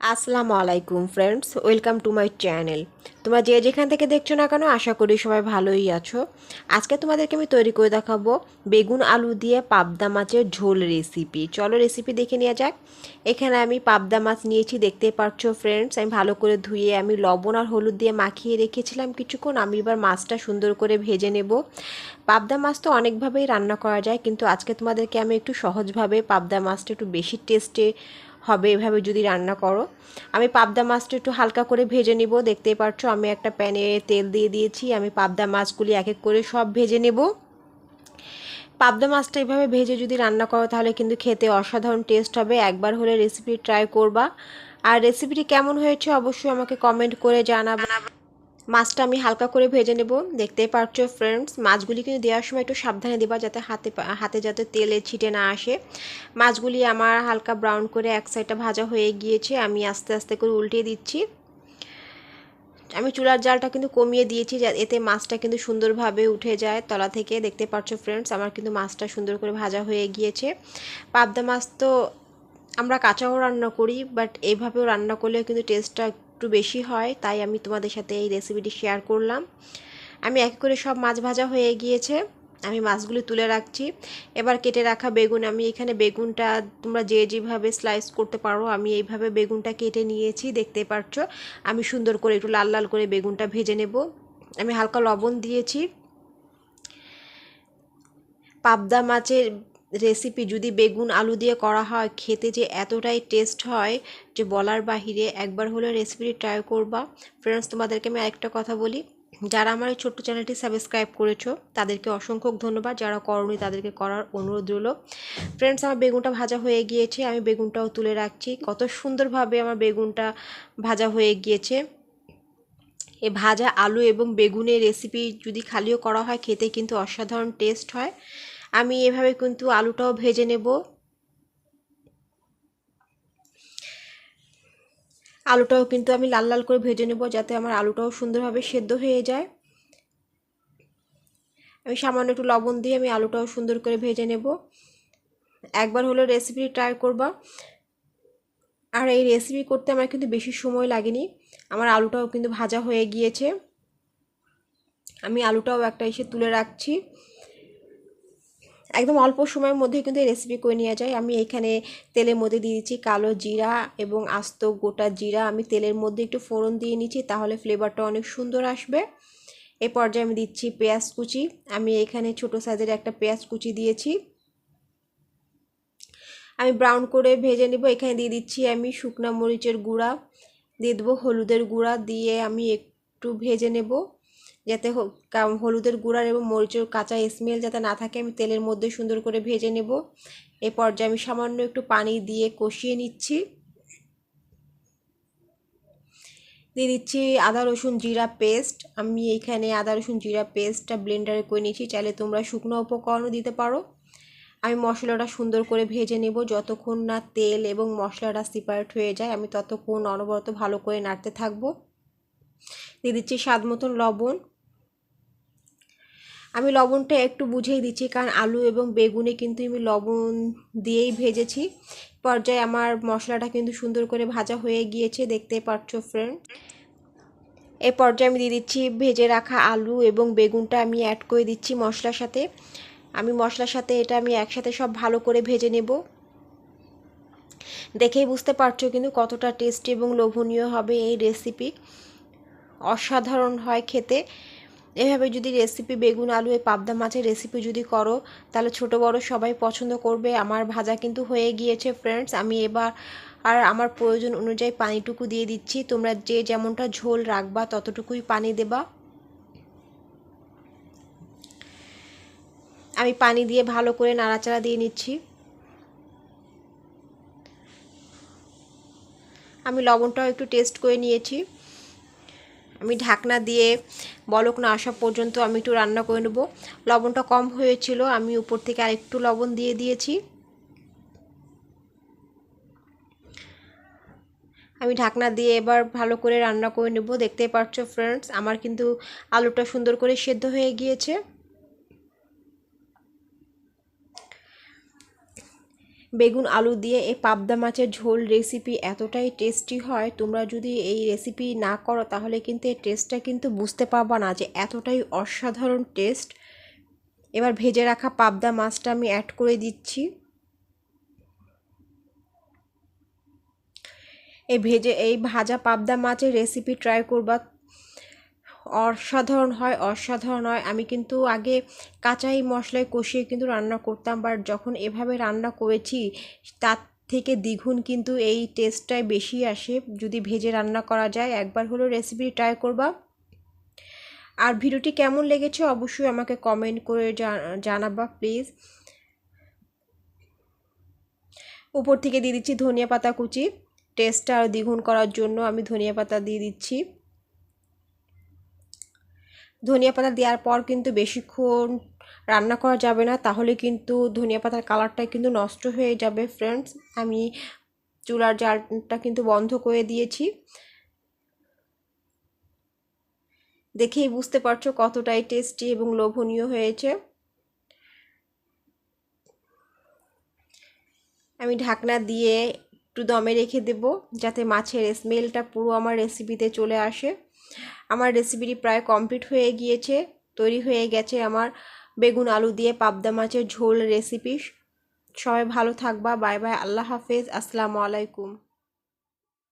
আসসালামু আলাইকুম friends welcome to my channel তোমরা যে যেখান থেকে দেখছ না কেন, আশা করি সবাই ভালোই আছো। আজকে তোমাদেরকে আমি তৈরি করে দেখাবো বেগুন আলু দিয়ে পাবদা মাছের ঝোল রেসিপি চলো রেসিপি দেখে নেওয়া যাক। এখানে আমি পাবদা মাছ নিয়েছি, দেখতে পাচ্ছ ফ্রেন্ডস আমি ভালো করে ধুয়ে আমি লবণ আর হলুদ দিয়ে মাখিয়ে রেখেছিলাম কিছুক্ষণ। আমি এবার মাছটা সুন্দর করে ভেজে নেব। পাবদা মাছ তো অনেকভাবেই রান্না করা যায়, কিন্তু আজকে তোমাদেরকে আমি একটু সহজভাবে পাবদা মাছটা একটু বেশি টেস্টে হবে, এভাবে যদি রান্না করো। আমি পাবদা মাছটা একটু হালকা করে ভেজে নিব। দেখতেই পাচ্ছ আমি একটা প্যানে তেল দিয়ে দিয়েছি। আমি পাবদা মাছগুলি এক এক করে সব ভেজে নেব। পাবদা মাছটা এভাবে ভেজে যদি রান্না করো, তাহলে কিন্তু খেতে অসাধারণ টেস্ট হবে। একবার হলে রেসিপি ট্রাই করবা। আর রেসিপিটি কেমন হয়েছে অবশ্যই আমাকে কমেন্ট করে জানাবা। মাছটা আমি হালকা করে ভেজে নেব। দেখতেই পাচ্ছ ফ্রেন্ডস মাছগুলি কিন্তু দেওয়ার সময় একটু সাবধানে দেবা যাতে হাতে হাতে যাতে তেলে ছিটে না আসে। মাছগুলি আমার হালকা ব্রাউন করে এক সাইডটা ভাজা হয়ে গিয়েছে, আমি আস্তে আস্তে করে উল্টিয়ে দিচ্ছি। আমি চুলার জালটা কিন্তু কমিয়ে দিয়েছি এতে মাছটা কিন্তু সুন্দরভাবে উঠে যায় তলা থেকে। দেখতে পাচ্ছ ফ্রেন্ডস আমার কিন্তু মাছটা সুন্দর করে ভাজা হয়ে গিয়েছে। পাবদা মাছ তো আমরা কাঁচাও রান্না করি বাট এইভাবেও রান্না করলে কিন্তু টেস্টটা একটু বেশি হয়, তাই আমি তোমাদের সাথে এই রেসিপিটি শেয়ার করলাম। আমি এক করে সব মাছ ভাজা হয়ে গিয়েছে, আমি মাছগুলি তুলে রাখছি। এবার কেটে রাখা বেগুন, আমি এখানে বেগুনটা তোমরা যে যেভাবে স্লাইস করতে পারো, আমি এইভাবে বেগুনটা কেটে নিয়েছি, দেখতে পাচ্ছ? আমি সুন্দর করে একটু লাল লাল করে বেগুনটা ভেজে নেব। আমি হালকা লবণ দিয়েছি। পাবদা মাছের রেসিপি যদি বেগুন, আলু দিয়ে করা হয়, খেতে যে এতটাই টেস্ট হয় যে বলার বাহিরে, একবার হলে রেসিপিটি ট্রাই করবা। ফ্রেন্ডস তোমাদেরকে আমি আরেকটা কথা বলি। যারা আমার এই ছোট্ট চ্যানেলটি সাবস্ক্রাইব করেছ, তাদেরকে অসংখ্য ধন্যবাদ। যারা করনি, তাদেরকে করার অনুরোধ রইল। ফ্রেন্ডস আমার বেগুনটা ভাজা হয়ে গিয়েছে। আমি বেগুনটাও তুলে রাখছি। কত সুন্দরভাবে আমার বেগুনটা ভাজা হয়ে গিয়েছে। এ ভাজা আলু এবং বেগুনের রেসিপি যদি খালিও করা হয়, খেতে কিন্তু অসাধারণ টেস্ট হয়। আমি এভাবে কিন্তু আলুটাও ভেজে নেব। আলুটাও কিন্তু আমি লাল লাল করে ভেজে নেব যাতে আমার আলুটাও সুন্দরভাবে সেদ্ধ হয়ে যায়। আমি সামান্য একটু লবণ দিয়ে আমি আলুটাও সুন্দর করে ভেজে নেব। একবার হলো রেসিপি ট্রাই করবা। আর এই রেসিপি করতে আমার কিন্তু বেশি সময় লাগেনি। আমার আলুটাও কিন্তু ভাজা হয়ে গিয়েছে। আমি আলুটাও একটা এসে তুলে রাখছি। একদম অল্প সময়ের মধ্যে কিন্তু এই রেসিপি করে নেওয়া যায়। আমি এখানে তেলের মধ্যে দিয়ে দিচ্ছি কালো জিরা এবং আস্ত গোটা জিরা। আমি তেলের মধ্যে একটু ফোড়ন দিয়ে নিচ্ছি, তাহলে ফ্লেভারটা অনেক সুন্দর আসবে। এ পর্যায়ে আমি দিচ্ছি পেঁয়াজ কুচি। আমি এখানে ছোট সাইজের একটা পেঁয়াজ কুচি দিয়েছি। আমি ব্রাউন করে ভেজে নেব। এখানে দিয়ে দিচ্ছি আমি শুকনা মরিচের গুঁড়া। দিয়ে দেবো হলুদের গুঁড়া। দিয়ে আমি একটু ভেজে নেব। যাতে হলুদের গুঁড়ার এবং মরিচের কাঁচা স্মেল যাতে না থাকে, আমি তেলের মধ্যে সুন্দর করে ভেজে নেব। এ পর্যায়ে আমি সামান্য একটু পানি দিয়ে কষিয়ে নিচ্ছি। দিয়ে দিচ্ছি আদা, রসুন, জিরা পেস্ট আমি এইখানে আদা, রসুন, জিরা পেস্টটা ব্লেন্ডারে করে নিচ্ছি চাইলে তোমরা শুকনো উপকরণও দিতে পারো। আমি মশলাটা সুন্দর করে ভেজে নেব। যতক্ষণ না তেল এবং মশলাটা সিপারেট হয়ে যায়, আমি ততক্ষণ অনবরত ভালো করে নাড়তে থাকব। দিয়ে দিচ্ছি স্বাদ মতন লবণ। আমি লবণটা একটু বুঝেই দিচ্ছি, কারণ আলু এবং বেগুনে কিন্তু আমি লবণ দিয়েই ভেজেছি। পর্যায়ে আমার মশলাটা কিন্তু সুন্দর করে ভাজা হয়ে গিয়েছে, দেখতে পাচ্ছ ফ্রেন্ড এই পর্যায়ে আমি দিয়ে দিচ্ছি ভেজে রাখা আলু এবং বেগুনটা আমি অ্যাড করে দিচ্ছি মশলার সাথে। আমি মশলার সাথে এটা আমি একসাথে সব ভালো করে ভেজে নেব। দেখেই বুঝতে পারছ কিন্তু কতটা টেস্টি এবং লোভনীয় হবে এই রেসিপি অসাধারণ হয় খেতে। এভাবে যদি রেসিপি বেগুন, আলু এই পাবদা মাছের রেসিপি যদি করো, তাহলে ছোট বড় সবাই পছন্দ করবে। আমার ভাজা কিন্তু হয়ে গিয়েছে ফ্রেন্ডস আমি এবার আর আমার প্রয়োজন অনুযায়ী পানিটুকু দিয়ে দিচ্ছি। তোমরা যে যেমনটা ঝোল রাখবা, ততটুকুই পানি দেবা। আমি পানি দিয়ে ভালো করে নাড়াচাড়া দিয়ে নিচ্ছি। আমি লবণটাও একটু টেস্ট করে নিয়েছি। আমি ঢাকনা দিয়ে বলক না আসা পর্যন্ত আমি একটু রান্না করে নেব। লবণটা কম হয়েছিল, আমি উপর থেকে আর একটু লবণ দিয়ে দিয়েছি। আমি ঢাকনা দিয়ে এবার ভালো করে রান্না করে নেব। দেখতে পাচ্ছ ফ্রেন্ডস আমার কিন্তু আলুটা সুন্দর করে সেদ্ধ হয়ে গিয়েছে। বেগুন আলু দিয়ে এই পাবদা মাছের ঝোল রেসিপি এতটাই টেস্টি হয়, তোমরা যদি এই রেসিপি না করো তাহলে কিন্তু এই টেস্টটা কিন্তু বুঝতে পারবা না যে এতটাই অসাধারণ টেস্ট এবার ভেজে রাখা পাবদা মাছটা আমি অ্যাড করে দিচ্ছি। এই ভেজে, এই ভাজা পাবদা মাছের রেসিপি ট্রাই করবা। অসাধারণ হয় অসাধারণ হয়। আমি কিন্তু আগে কাঁচাই মশলায় কষিয়ে কিন্তু রান্না করতাম বাট যখন এভাবে রান্না করেছি, তার থেকে দ্বিগুণ কিন্তু এই টেস্টটাই বেশি আসে। যদি ভেজে রান্না করা যায়, একবার হলো রেসিপি ট্রাই করবা। আর ভিডিওটি কেমন লেগেছে অবশ্যই আমাকে কমেন্ট করে জানাবা প্লিজ উপর থেকে দিয়ে দিচ্ছি ধনিয়া পাতা কুচি। টেস্টটা আরও দ্বিগুণ করার জন্য আমি ধনিয়া পাতা দিয়ে দিচ্ছি। ধনিয়া পাতা দেওয়ার পর কিন্তু বেশিক্ষণ রান্না করা যাবে না, তাহলে কিন্তু ধনিয়া পাতার কালারটা কিন্তু নষ্ট হয়ে যাবে ফ্রেন্ডস আমি চুলার জালটা কিন্তু বন্ধ করে দিয়েছি। দেখেই বুঝতে পারছ কতটাই টেস্টি এবং লোভনীয় হয়েছে। আমি ঢাকনা দিয়ে একটু দমে রেখে দেব, যাতে মাছের স্মেলটা পুরো আমার রেসিপিতে চলে আসে। আমার রেসিপিটি প্রায় কমপ্লিট হয়ে গিয়েছে, তৈরি হয়ে গেছে আমার বেগুন আলু দিয়ে পাবদা মাছের ঝোল রেসিপি সবাই ভালো থাকবা, বাই বাই, আল্লাহ হাফেজ, আসসালামু আলাইকুম।